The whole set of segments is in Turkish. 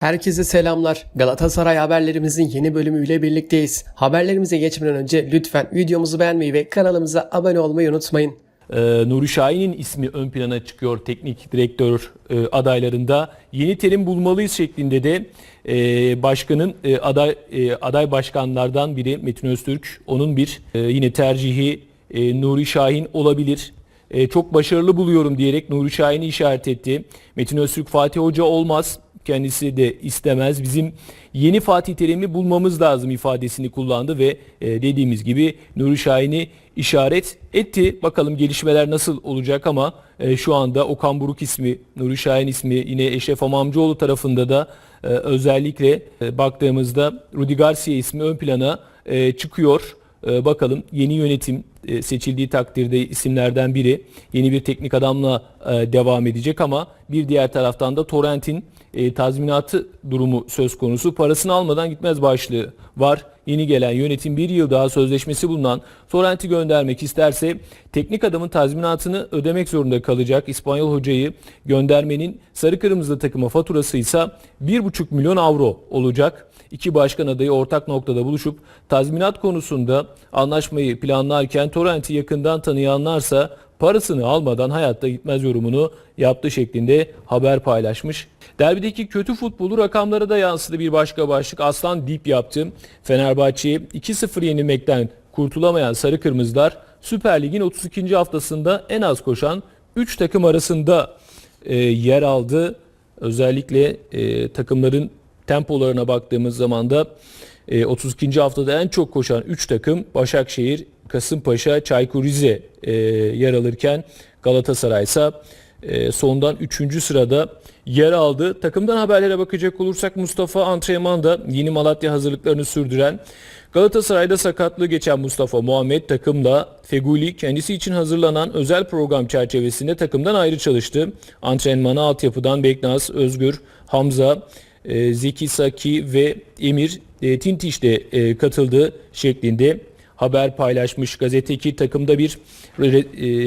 Herkese selamlar. Galatasaray haberlerimizin yeni bölümüyle birlikteyiz. Haberlerimize geçmeden önce lütfen videomuzu beğenmeyi ve kanalımıza abone olmayı unutmayın. Ee, Nuri Şahin'in ismi ön plana çıkıyor teknik direktör e, adaylarında. Yeni terim bulmalıyız şeklinde de e, başkanın e, aday e, aday başkanlardan biri Metin Öztürk. Onun bir e, yine tercihi e, Nuri Şahin olabilir. E, çok başarılı buluyorum diyerek Nuri Şahin'i işaret etti. Metin Öztürk Fatih Hoca olmaz. Kendisi de istemez. Bizim yeni Fatih Terim'i bulmamız lazım ifadesini kullandı ve e, dediğimiz gibi Nuri Şahin'i işaret etti. Bakalım gelişmeler nasıl olacak ama e, şu anda Okan Buruk ismi, Nuri Şahin ismi yine Eşref Amamcıoğlu tarafında da e, özellikle baktığımızda Rudi Garcia ismi ön plana çıkıyor. Bakalım yeni yönetim seçildiği takdirde isimlerden biri yeni bir teknik adamla devam edecek ama bir diğer taraftan da Torrent'in e, tazminatı durumu söz konusu. Parasını almadan gitmez başlığı var. Yeni gelen yönetim bir yıl daha sözleşmesi bulunan Torrent'i göndermek isterse teknik adamın tazminatını ödemek zorunda kalacak. İspanyol hocayı göndermenin sarı kırmızı takıma faturası ise 1,5 milyon avro olacak. İki başkan adayı ortak noktada buluşup tazminat konusunda anlaşmayı planlarken Torrent'i yakından tanıyanlarsa parasını almadan hayatta gitmez yorumunu yaptı şeklinde haber paylaşmış. Derbideki kötü futbolu rakamlara da yansıdı bir başka başlık. Aslan dip yaptı. Fenerbahçe'yi 2-0 yenilmekten kurtulamayan Sarı Kırmızılar Süper Lig'in 32. haftasında en az koşan 3 takım arasında e, yer aldı. Özellikle e, takımların tempolarına baktığımız zaman da e, 32. haftada en çok koşan 3 takım Başakşehir, Kasımpaşa, Çaykur Rize e, yer alırken Galatasaray ise e, sondan 3. sırada yer aldı. Takımdan haberlere bakacak olursak Mustafa antrenmanda yeni Malatya hazırlıklarını sürdüren Galatasaray'da sakatlığı geçen Mustafa Muhammed takımla Feguli kendisi için hazırlanan özel program çerçevesinde takımdan ayrı çalıştı. Antrenmana altyapıdan Beknaz, Özgür, Hamza, e, Zeki Saki ve Emir e, Tintiş de e, katıldı şeklinde haber paylaşmış. Gazeteki takımda bir re, e,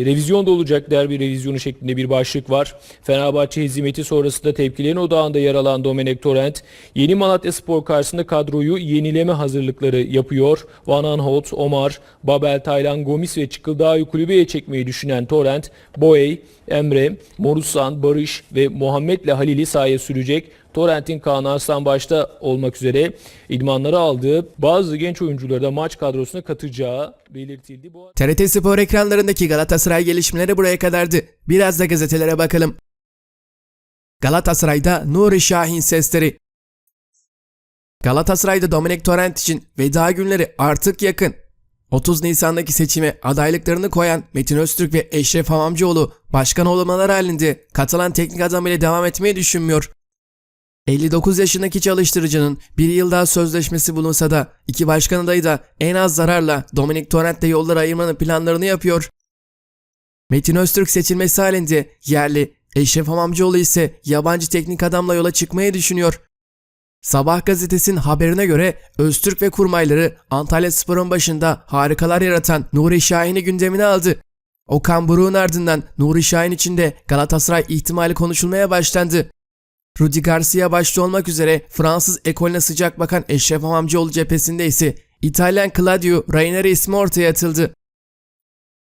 revizyon da olacak derbi revizyonu şeklinde bir başlık var. Fenerbahçe hizmeti sonrasında tepkilerin odağında yer alan Domenek Torrent yeni Malatya Spor karşısında kadroyu yenileme hazırlıkları yapıyor. Van Aanholt, Omar, Babel, Taylan, Gomis ve Çıkıldağ'ı kulübeye çekmeyi düşünen Torrent, Boey, Emre, Morusan, Barış ve Muhammed'le Halil'i sahaya sürecek. Torrent'in Kaan Arslan başta olmak üzere idmanları aldığı bazı genç oyuncuları da maç kadrosuna katacağı belirtildi. Bu TRT Spor ekranlarındaki Galatasaray gelişmeleri buraya kadardı. Biraz da gazetelere bakalım. Galatasaray'da Nuri Şahin sesleri. Galatasaray'da Dominik Torrent için veda günleri artık yakın. 30 Nisan'daki seçime adaylıklarını koyan Metin Öztürk ve Eşref Hamamcıoğlu başkan olmaları halinde Katalan teknik adam ile devam etmeyi düşünmüyor. 59 yaşındaki çalıştırıcının bir yıl daha sözleşmesi bulunsa da iki başkan adayı da en az zararla Dominik Torrent'le yolları ayırmanın planlarını yapıyor. Metin Öztürk seçilmesi halinde yerli, Eşref Hamamcıoğlu ise yabancı teknik adamla yola çıkmayı düşünüyor. Sabah gazetesinin haberine göre Öztürk ve kurmayları Antalya Spor'un başında harikalar yaratan Nuri Şahin'i gündemine aldı. Okan Buruk'un ardından Nuri Şahin için de Galatasaray ihtimali konuşulmaya başlandı. Rudi Garcia başta olmak üzere Fransız ekolüne sıcak bakan Eşref Hamamcıoğlu cephesinde ise İtalyan Claudio Ranieri ismi ortaya atıldı.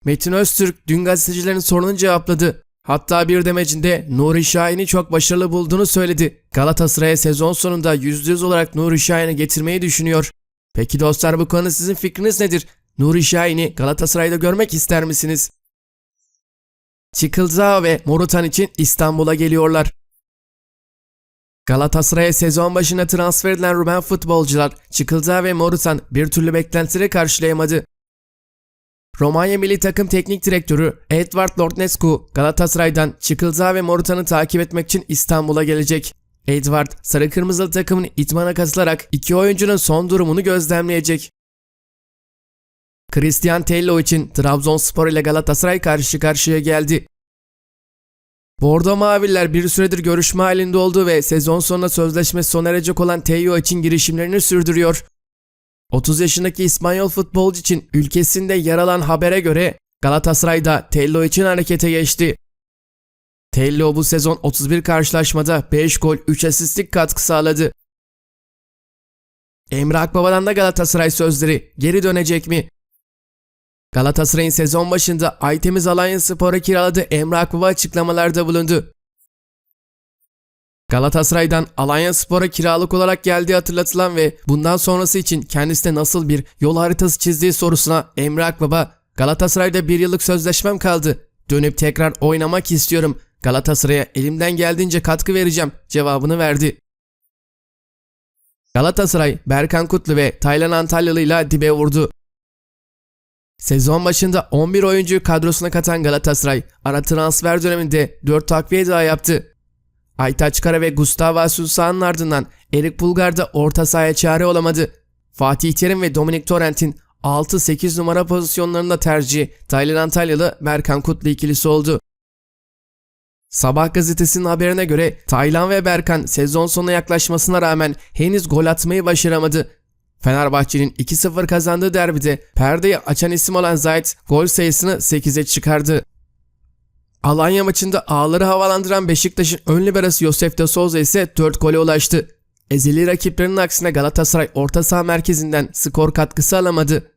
Metin Öztürk dün gazetecilerin sorununu cevapladı. Hatta bir demecinde Nuri Şahin'i çok başarılı bulduğunu söyledi. Galatasaray'a sezon sonunda %100 olarak Nuri Şahin'i getirmeyi düşünüyor. Peki dostlar bu konuda sizin fikriniz nedir? Nuri Şahin'i Galatasaray'da görmek ister misiniz? Çıkılzao ve Morutan için İstanbul'a geliyorlar. Galatasaray'a sezon başına transfer edilen Rumen futbolcular Çıkıldağ ve Morutan bir türlü beklentileri karşılayamadı. Romanya milli takım teknik direktörü Edward Lordnescu Galatasaray'dan Çıkıldağ ve Morutan'ı takip etmek için İstanbul'a gelecek. Edward, sarı kırmızılı takımın itmana katılarak iki oyuncunun son durumunu gözlemleyecek. Christian Tello için Trabzonspor ile Galatasaray karşı karşıya geldi. Bordo Maviller bir süredir görüşme halinde oldu ve sezon sonunda sözleşmesi sona erecek olan Teyo için girişimlerini sürdürüyor. 30 yaşındaki İspanyol futbolcu için ülkesinde yer alan habere göre Galatasaray'da Tello için harekete geçti. Tello bu sezon 31 karşılaşmada 5 gol 3 asistlik katkı sağladı. Emre Akbaba'dan da Galatasaray sözleri geri dönecek mi? Galatasaray'ın sezon başında Aytemiz Alanya Spor'a kiraladığı Emre Akbaba açıklamalarda bulundu. Galatasaray'dan Alanya Spor'a kiralık olarak geldiği hatırlatılan ve bundan sonrası için kendisine nasıl bir yol haritası çizdiği sorusuna Emre Akbaba, Galatasaray'da bir yıllık sözleşmem kaldı. Dönüp tekrar oynamak istiyorum. Galatasaray'a elimden geldiğince katkı vereceğim cevabını verdi. Galatasaray, Berkan Kutlu ve Taylan Antalyalı ile dibe vurdu. Sezon başında 11 oyuncuyu kadrosuna katan Galatasaray, ara transfer döneminde 4 takviye daha yaptı. Aytaç Kara ve Gustavo Assunçan'ın ardından Erik Pulgar da orta sahaya çare olamadı. Fatih Terim ve Dominic Torrent'in 6-8 numara pozisyonlarında tercihi Taylan Antalyalı Berkan Kutlu ikilisi oldu. Sabah gazetesinin haberine göre Taylan ve Berkan sezon sonuna yaklaşmasına rağmen henüz gol atmayı başaramadı. Fenerbahçe'nin 2-0 kazandığı derbide perdeyi açan isim olan Zayt gol sayısını 8'e çıkardı. Alanya maçında ağları havalandıran Beşiktaş'ın ön liberası Josef de Souza ise 4 gole ulaştı. Ezeli rakiplerinin aksine Galatasaray orta saha merkezinden skor katkısı alamadı.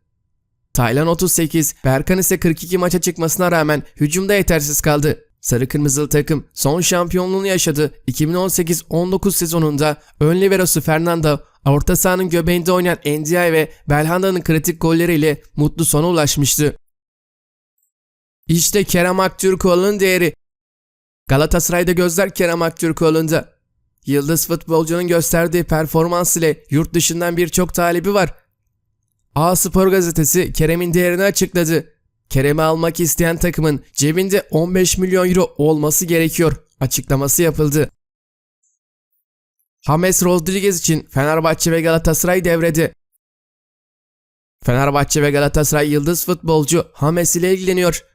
Taylan 38, Berkan ise 42 maça çıkmasına rağmen hücumda yetersiz kaldı. Sarı Kırmızılı takım son şampiyonluğunu yaşadı. 2018-19 sezonunda ön liberosu Fernando, orta sahanın göbeğinde oynayan Ndiaye ve Belhanda'nın kritik golleriyle mutlu sona ulaşmıştı. İşte Kerem Aktürkoğlu'nun değeri. Galatasaray'da gözler Kerem Aktürkoğlu'nda. Yıldız futbolcunun gösterdiği performans ile yurt dışından birçok talibi var. A Spor gazetesi Kerem'in değerini açıkladı. Kerem'i almak isteyen takımın cebinde 15 milyon euro olması gerekiyor açıklaması yapıldı. James Rodriguez için Fenerbahçe ve Galatasaray devrede. Fenerbahçe ve Galatasaray yıldız futbolcu James ile ilgileniyor.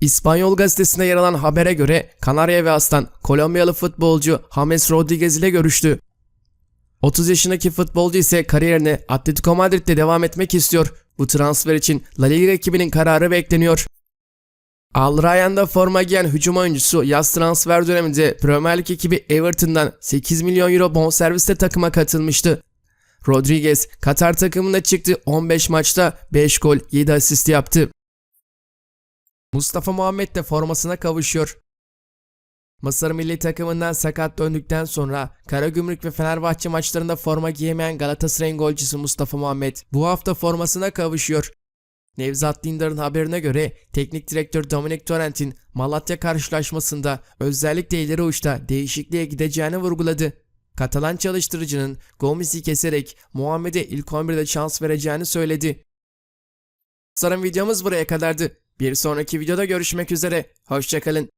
İspanyol gazetesinde yer alan habere göre Kanarya ve Aslan Kolombiyalı futbolcu James Rodriguez ile görüştü. 30 yaşındaki futbolcu ise kariyerine Atletico Madrid'de devam etmek istiyor. Bu transfer için La Liga ekibinin kararı bekleniyor. Al Ryan'da forma giyen hücum oyuncusu yaz transfer döneminde Premier Lig ekibi Everton'dan 8 milyon euro bonservisle takıma katılmıştı. Rodriguez Katar takımında çıktı 15 maçta 5 gol 7 asist yaptı. Mustafa Muhammed de formasına kavuşuyor. Mısır milli takımından sakat döndükten sonra Karagümrük ve Fenerbahçe maçlarında forma giyemeyen Galatasaray'ın golcüsü Mustafa Muhammed bu hafta formasına kavuşuyor. Nevzat Dindar'ın haberine göre teknik direktör Dominic Torrent'in Malatya karşılaşmasında özellikle ileri uçta değişikliğe gideceğini vurguladı. Katalan çalıştırıcının Gomez'i keserek Muhammed'e ilk 11'de şans vereceğini söyledi. Sanırım videomuz buraya kadardı. Bir sonraki videoda görüşmek üzere. Hoşçakalın.